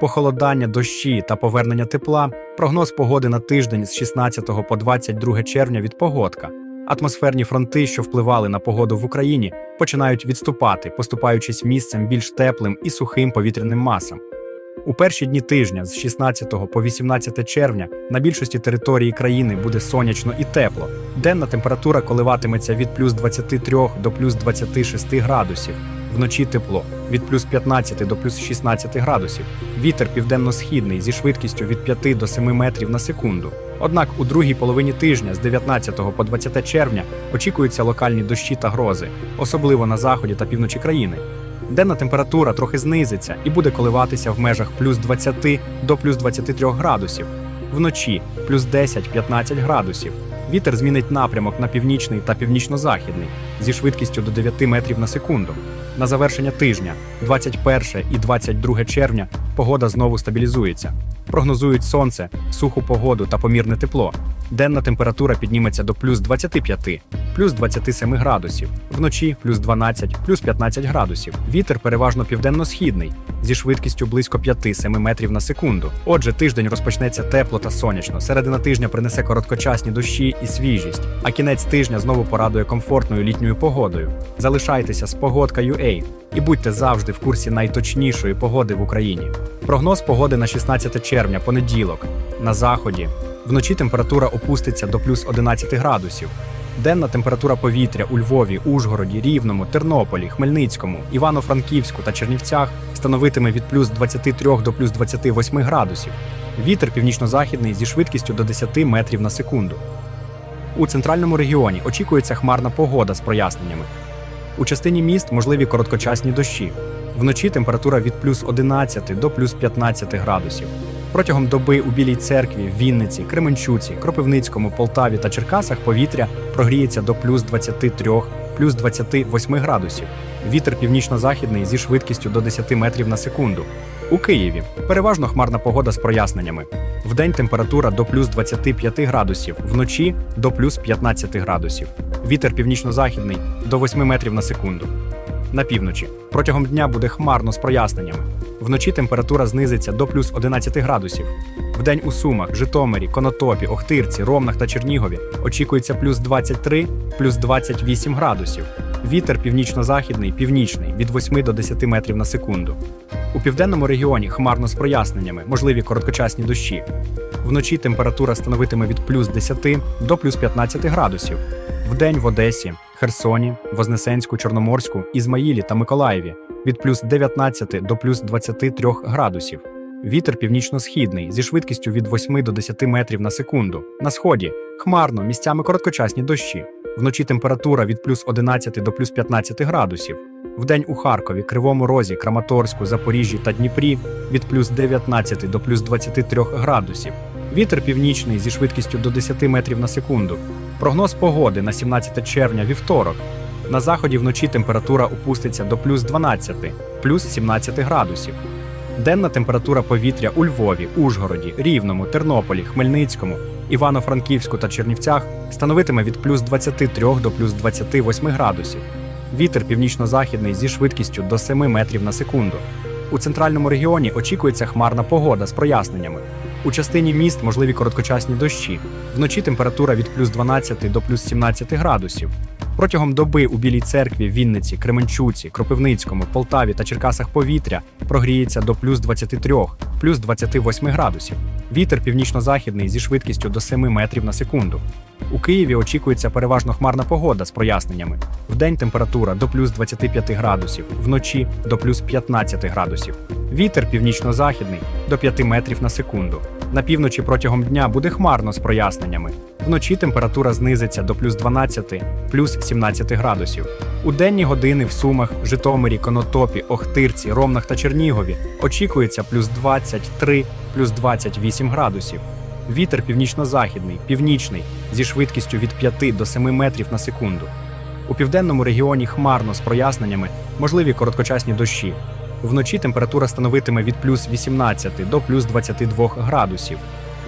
похолодання, дощі та повернення тепла, прогноз погоди на тиждень з 16 по 22 червня від погодка. Атмосферні фронти, що впливали на погоду в Україні, починають відступати, поступаючись місцем більш теплим і сухим повітряним масам. У перші дні тижня з 16 по 18 червня на більшості території країни буде сонячно і тепло. Денна температура коливатиметься від плюс 23 до плюс 26 градусів. Вночі тепло від плюс 15 до плюс 16 градусів. Вітер південно-східний зі швидкістю від 5 до 7 метрів на секунду. Однак у другій половині тижня з 19 по 20 червня очікуються локальні дощі та грози, особливо на заході та півночі країни. Денна температура трохи знизиться і буде коливатися в межах плюс 20 до плюс 23 градусів. Вночі плюс 10-15 градусів. Вітер змінить напрямок на північний та північно-західний зі швидкістю до 9 метрів на секунду. На завершення тижня, 21 і 22 червня, погода знову стабілізується. Прогнозують сонце, суху погоду та помірне тепло. Денна температура підніметься до плюс 25, плюс 27 градусів, вночі плюс 12, плюс 15 градусів. Вітер переважно південно-східний зі швидкістю близько 5-7 метрів на секунду. Отже, тиждень розпочнеться тепло та сонячно. Середина тижня принесе короткочасні дощі і свіжість, а кінець тижня знову порадує комфортною літньою погодою. Залишайтеся з погодка.ua і будьте завжди в курсі найточнішої погоди в Україні. Прогноз погоди на 16 червня, понеділок. На заході. Вночі температура опуститься до плюс 11 градусів. Денна температура повітря у Львові, Ужгороді, Рівному, Тернополі, Хмельницькому, Івано-Франківську та Чернівцях становитиме від плюс 23 до плюс 28 градусів. Вітер північно-західний зі швидкістю до 10 метрів на секунду. У центральному регіоні очікується хмарна погода з проясненнями. У частині міст можливі короткочасні дощі. Вночі температура від плюс 11 до плюс 15 градусів. Протягом доби у Білій церкві, Вінниці, Кременчуці, Кропивницькому, Полтаві та Черкасах повітря прогріється до плюс 23, плюс 28 градусів. Вітер північно-західний зі швидкістю до 10 метрів на секунду. У Києві переважно хмарна погода з проясненнями. Вдень температура до плюс 25 градусів, вночі до плюс 15 градусів. Вітер північно-західний до 8 метрів на секунду. На півночі протягом дня буде хмарно з проясненнями. Вночі температура знизиться до плюс 11 градусів. Вдень у Сумах, Житомирі, Конотопі, Охтирці, Ромнах та Чернігові очікується плюс 23, плюс 28 градусів. Вітер північно-західний, північний від 8 до 10 метрів на секунду. У південному регіоні хмарно з проясненнями, можливі короткочасні дощі. Вночі температура становитиме від плюс 10 до плюс 15 градусів. Вдень в Одесі, Херсоні, Вознесенську, Чорноморську, Ізмаїлі та Миколаєві від плюс 19 до плюс 23 градусів. Вітер північно-східний зі швидкістю від 8 до 10 метрів на секунду. На сході хмарно, місцями короткочасні дощі. Вночі температура від плюс 11 до плюс 15 градусів. Вдень у Харкові, Кривому Розі, Краматорську, Запоріжжі та Дніпрі від плюс 19 до плюс 23 градусів. Вітер північний зі швидкістю до 10 метрів на секунду. Прогноз погоди на 17 червня вівторок. На заході вночі температура опуститься до плюс 12, плюс 17 градусів. Денна температура повітря у Львові, Ужгороді, Рівному, Тернополі, Хмельницькому, Івано-Франківську та Чернівцях становитиме від плюс 23 до плюс 28 градусів. Вітер північно-західний зі швидкістю до 7 метрів на секунду. У центральному регіоні очікується хмарна погода з проясненнями. У частині міст можливі короткочасні дощі. Вночі температура від плюс 12 до плюс 17 градусів. Протягом доби у Білій церкві, Вінниці, Кременчуці, Кропивницькому, Полтаві та Черкасах повітря прогріється до плюс 23, плюс 28 градусів. Вітер північно-західний зі швидкістю до 7 метрів на секунду. У Києві очікується переважно хмарна погода з проясненнями. Вдень температура до плюс 25 градусів, вночі до плюс 15 градусів. Вітер північно-західний до 5 метрів на секунду. На півночі протягом дня буде хмарно з проясненнями. Вночі температура знизиться до плюс 12, плюс 17 градусів. У денні години в Сумах, Житомирі, Конотопі, Охтирці, Ромнах та Чернігові очікується плюс 23, плюс 28 градусів. Вітер північно-західний, північний зі швидкістю від 5 до 7 метрів на секунду. У південному регіоні хмарно з проясненнями, можливі короткочасні дощі. Вночі температура становитиме від плюс 18 до плюс 22 градусів.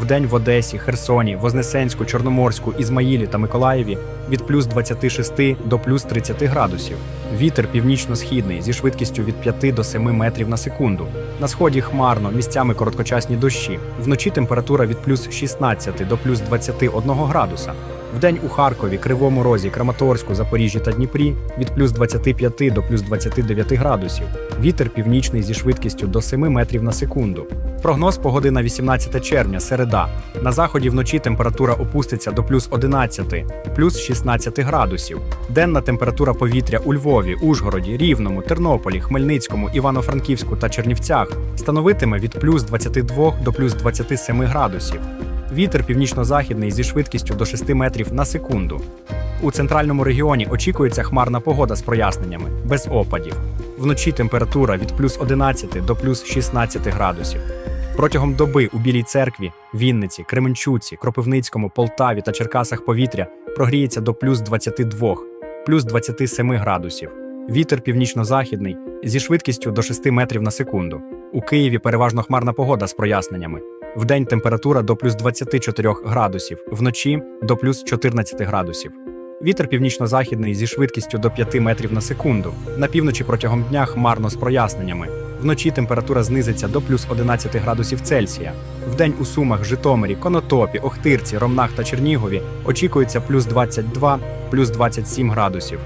Вдень в Одесі, Херсоні, Вознесенську, Чорноморську, Ізмаїлі та Миколаєві від плюс 26 до плюс 30 градусів. Вітер північно-східний зі швидкістю від 5 до 7 метрів на секунду. На сході хмарно, місцями короткочасні дощі. Вночі температура від плюс 16 до плюс 21 градуса. Вдень у Харкові, Кривому Розі, Краматорську, Запоріжжі та Дніпрі від плюс 25 до плюс 29 градусів. Вітер північний зі швидкістю до 7 метрів на секунду. Прогноз погоди на 18 червня, середа. На заході вночі температура опуститься до плюс 11, плюс 16 градусів. Денна температура повітря у Львові, Ужгороді, Рівному, Тернополі, Хмельницькому, Івано-Франківську та Чернівцях становитиме від плюс 22 до плюс 27 градусів. Вітер північно-західний зі швидкістю до 6 метрів на секунду. У центральному регіоні очікується хмарна погода з проясненнями, без опадів. Вночі температура від плюс 11 до плюс 16 градусів. Протягом доби у Білій церкві, Вінниці, Кременчуці, Кропивницькому, Полтаві та Черкасах повітря прогріється до плюс 22, плюс 27 градусів. Вітер північно-західний зі швидкістю до 6 метрів на секунду. У Києві переважно хмарна погода з проясненнями. Вдень температура до плюс 24 градусів, вночі до плюс 14 градусів. Вітер північно-західний зі швидкістю до 5 метрів на секунду. На півночі протягом дня хмарно з проясненнями. Вночі температура знизиться до плюс 11 градусів Цельсія. Вдень у Сумах, Житомирі, Конотопі, Охтирці, Ромнах та Чернігові очікується плюс 22, плюс 27 градусів.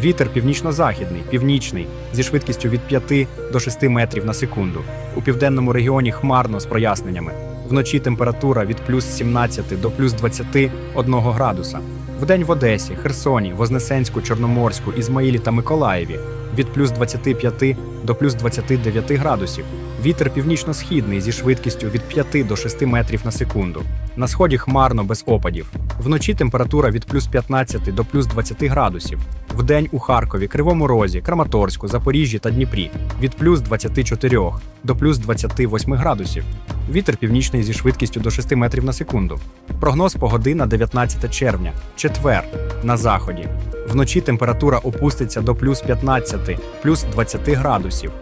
Вітер північно-західний, північний зі швидкістю від 5 до 6 метрів на секунду. У південному регіоні хмарно з проясненнями. Вночі температура від плюс 17 до плюс 21 градуса. Вдень в Одесі, Херсоні, Вознесенську, Чорноморську, Ізмаїлі та Миколаєві від плюс 25 до плюс 29 градусів. Вітер північно-східний зі швидкістю від 5 до 6 метрів на секунду. На сході хмарно без опадів. Вночі температура від плюс 15 до плюс 20 градусів. Вдень у Харкові, Кривому Розі, Краматорську, Запоріжжі та Дніпрі від плюс 24 до плюс 28 градусів. Вітер північний зі швидкістю до 6 метрів на секунду. Прогноз погоди на 19 червня, четвер, на заході. Вночі температура опуститься до плюс 15, плюс 20 градусів.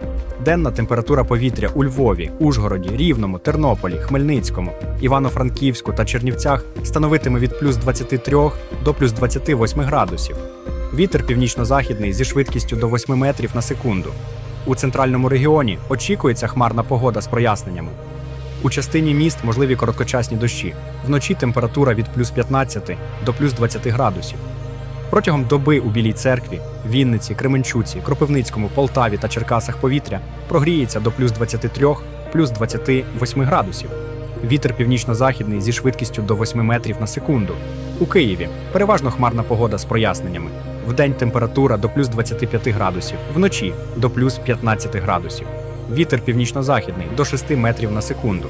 Денна температура повітря у Львові, Ужгороді, Рівному, Тернополі, Хмельницькому, Івано-Франківську та Чернівцях становитиме від плюс 23 до плюс 28 градусів. Вітер північно-західний зі швидкістю до 8 метрів на секунду. У центральному регіоні очікується хмарна погода з проясненнями. У частині міст можливі короткочасні дощі. Вночі температура від плюс 15 до плюс 20 градусів. Протягом доби у Білій церкві, Вінниці, Кременчуці, Кропивницькому, Полтаві та Черкасах повітря прогріється до плюс 23, плюс 28 градусів. Вітер північно-західний зі швидкістю до 8 метрів на секунду. У Києві переважно хмарна погода з проясненнями. Вдень температура до плюс 25 градусів, вночі до плюс 15 градусів. Вітер північно-західний до 6 метрів на секунду.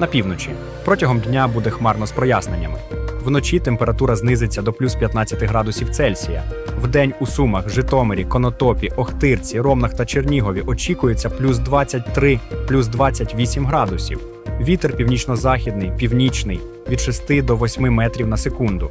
На півночі протягом дня буде хмарно з проясненнями. Вночі температура знизиться до плюс 15 градусів Цельсія. Вдень у Сумах, Житомирі, Конотопі, Охтирці, Ромнах та Чернігові очікується плюс 23, плюс 28 градусів. Вітер північно-західний, північний від 6 до 8 метрів на секунду.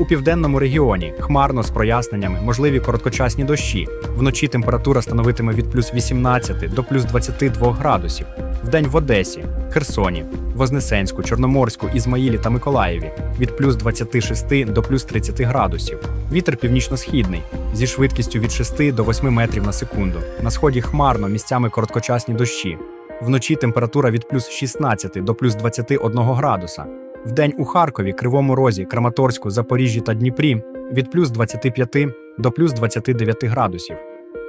У південному регіоні хмарно з проясненнями, можливі короткочасні дощі. Вночі температура становитиме від плюс 18 до плюс 22 градусів. Вдень в Одесі, Херсоні, Вознесенську, Чорноморську, Ізмаїлі та Миколаєві від плюс 26 до плюс 30 градусів. Вітер північно-східний зі швидкістю від 6 до 8 метрів на секунду. На сході хмарно, місцями короткочасні дощі. Вночі температура від плюс 16 до плюс 21 градуса. Вдень у Харкові, Кривому Розі, Краматорську, Запоріжжі та Дніпрі від плюс 25 до плюс 29 градусів.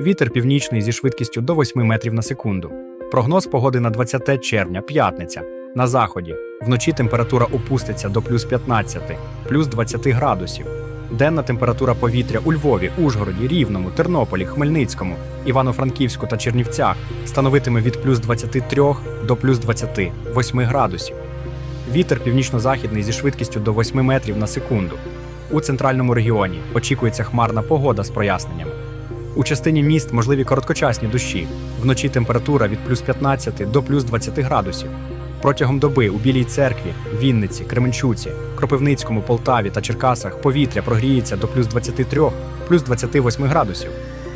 Вітер північний зі швидкістю до 8 метрів на секунду. Прогноз погоди на 20 червня, п'ятниця. На заході. Вночі температура опуститься до плюс 15, плюс 20 градусів. Денна температура повітря у Львові, Ужгороді, Рівному, Тернополі, Хмельницькому, Івано-Франківську та Чернівцях становитиме від плюс 23 до плюс 28 градусів. Вітер північно-західний зі швидкістю до 8 метрів на секунду. У центральному регіоні очікується хмарна погода з проясненнями. У частині міст можливі короткочасні дощі. Вночі температура від плюс 15 до плюс 20 градусів. Протягом доби у Білій церкві, Вінниці, Кременчуці, Кропивницькому, Полтаві та Черкасах повітря прогріється до плюс 23, плюс 28 градусів.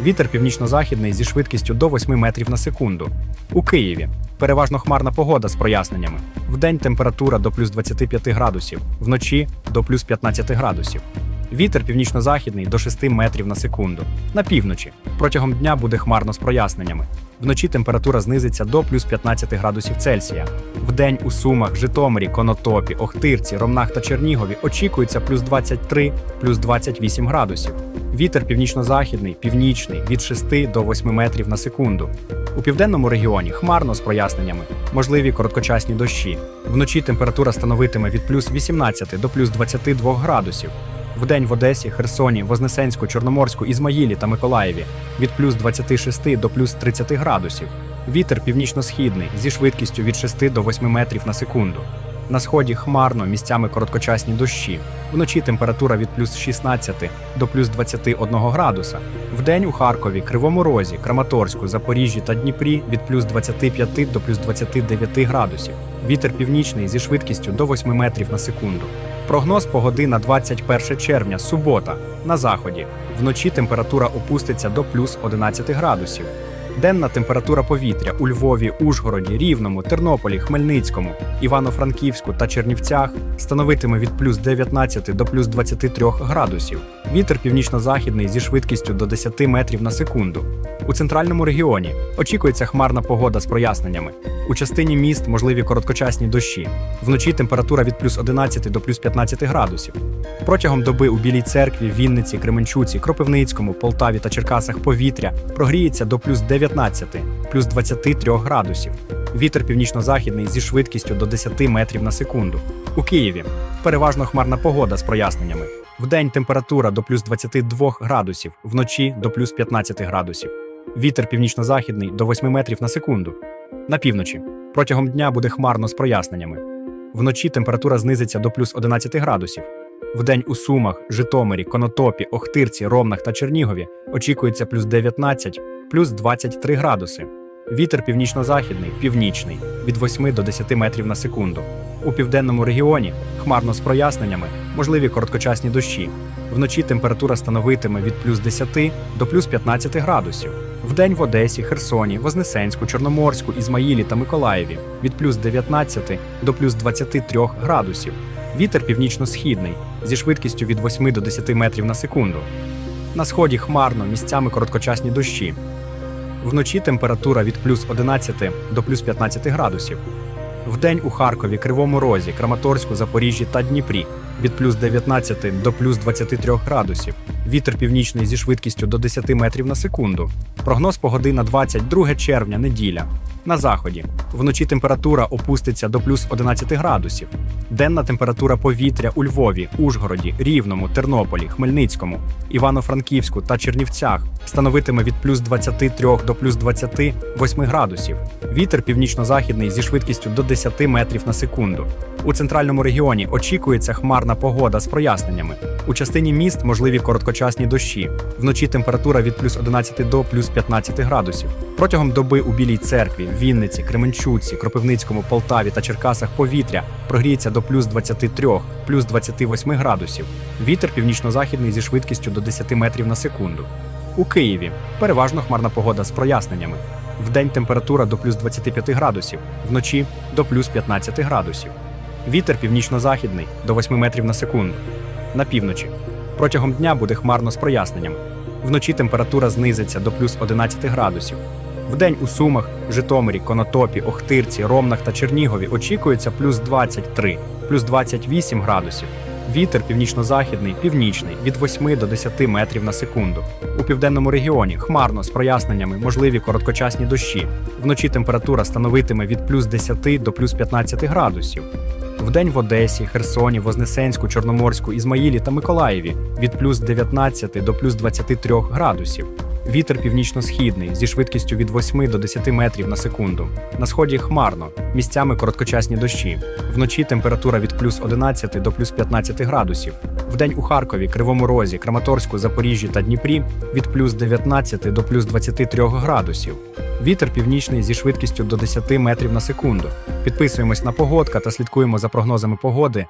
Вітер північно-західний зі швидкістю до 8 метрів на секунду. У Києві переважно хмарна погода з проясненнями. Вдень температура до плюс 25 градусів, вночі до плюс 15 градусів. Вітер північно-західний до 6 метрів на секунду. На півночі протягом дня буде хмарно з проясненнями. Вночі температура знизиться до плюс 15 градусів Цельсія. Вдень у Сумах, Житомирі, Конотопі, Охтирці, Ромнах та Чернігові очікується плюс 23, плюс 28 градусів. Вітер північно-західний, північний від 6 до 8 метрів на секунду. У південному регіоні хмарно з проясненнями, можливі короткочасні дощі. Вночі температура становитиме від плюс 18 до плюс 22 градусів. Вдень в Одесі, Херсоні, Вознесенську, Чорноморську, Ізмаїлі та Миколаєві від плюс 26 до плюс 30 градусів. Вітер північно-східний зі швидкістю від 6 до 8 метрів на секунду. На сході хмарно, місцями короткочасні дощі. Вночі температура від плюс 16 до плюс 21 градуса. Вдень у Харкові, Кривому Розі, Краматорську, Запоріжжі та Дніпрі від плюс 25 до плюс 29 градусів. Вітер північний зі швидкістю до 8 метрів на секунду. Прогноз погоди на 21 червня, субота. На заході. Вночі температура опуститься до плюс 11 градусів. Денна температура повітря у Львові, Ужгороді, Рівному, Тернополі, Хмельницькому, Івано-Франківську та Чернівцях становитиме від плюс 19 до плюс 23 градусів. Вітер північно-західний зі швидкістю до 10 метрів на секунду. У центральному регіоні очікується хмарна погода з проясненнями. У частині міст можливі короткочасні дощі. Вночі температура від плюс 11 до плюс 15 градусів. Протягом доби у Білій церкві, Вінниці, Кременчуці, Кропивницькому, Полтаві та Черкасах повітря прогріється до плюс 19, плюс 23 градусів. Вітер північно-західний зі швидкістю до 10 метрів на секунду. У Києві переважно хмарна погода з проясненнями. Вдень температура до плюс 22 градусів, вночі до плюс 15 градусів. Вітер північно-західний до 8 метрів на секунду. На півночі протягом дня буде хмарно з проясненнями. Вночі температура знизиться до плюс 11 градусів. Вдень у Сумах, Житомирі, Конотопі, Охтирці, Ромнах та Чернігові очікується плюс 19, плюс 23 градуси. Вітер північно-західний, північний від 8 до 10 метрів на секунду. У південному регіоні хмарно з проясненнями, можливі короткочасні дощі. Вночі температура становитиме від плюс 10 до плюс 15 градусів. Вдень в Одесі, Херсоні, Вознесенську, Чорноморську, Ізмаїлі та Миколаєві від плюс 19 до плюс 23 градусів. Вітер північно-східний зі швидкістю від 8 до 10 метрів на секунду. На сході хмарно, місцями короткочасні дощі. Вночі температура від плюс 11 до плюс 15 градусів. Вдень у Харкові, Кривому Розі, Краматорську, Запоріжжі та Дніпрі від плюс 19 до плюс 23 градусів. Вітер північний зі швидкістю до 10 метрів на секунду. Прогноз погоди на 22 червня, неділя. На заході. Вночі температура опуститься до плюс 11 градусів. Денна температура повітря у Львові, Ужгороді, Рівному, Тернополі, Хмельницькому, Івано-Франківську та Чернівцях становитиме від плюс 23 до плюс 28 градусів. Вітер північно-західний зі швидкістю до 10 метрів на секунду. У центральному регіоні очікується хмарна погода з проясненнями. У частині міст можливі короткочасні дощі. Вночі температура від плюс 11 до плюс 15 градусів. Протягом доби у Білій церкві, Вінниці, Кременчуці, Кропивницькому, Полтаві та Черкасах повітря прогріється до плюс 23, плюс 28 градусів. Вітер північно-західний зі швидкістю до 10 метрів на секунду. У Києві переважно хмарна погода з проясненнями. Вдень температура до плюс 25 градусів, вночі до плюс 15 градусів. Вітер північно-західний до 8 метрів на секунду. На півночі. Протягом дня буде хмарно з проясненнями. Вночі температура знизиться до плюс 11 градусів. Вдень у Сумах, Житомирі, Конотопі, Охтирці, Ромнах та Чернігові очікується плюс 23, плюс 28 градусів. Вітер північно-західний, північний від 8 до 10 метрів на секунду. У південному регіоні хмарно з проясненнями, можливі короткочасні дощі. Вночі температура становитиме від плюс 10 до плюс 15 градусів. Вдень в Одесі, Херсоні, Вознесенську, Чорноморську, Ізмаїлі та Миколаєві від плюс 19 до плюс 23 градусів. Вітер північно-східний зі швидкістю від 8 до 10 метрів на секунду. На сході хмарно, місцями короткочасні дощі. Вночі температура від плюс 11 до плюс 15 градусів. Вдень у Харкові, Кривому Розі, Краматорську, Запоріжжі та Дніпрі від плюс 19 до плюс 23 градусів. Вітер північний зі швидкістю до 10 метрів на секунду. Підписуємось на погодка та слідкуємо за прогнозами погоди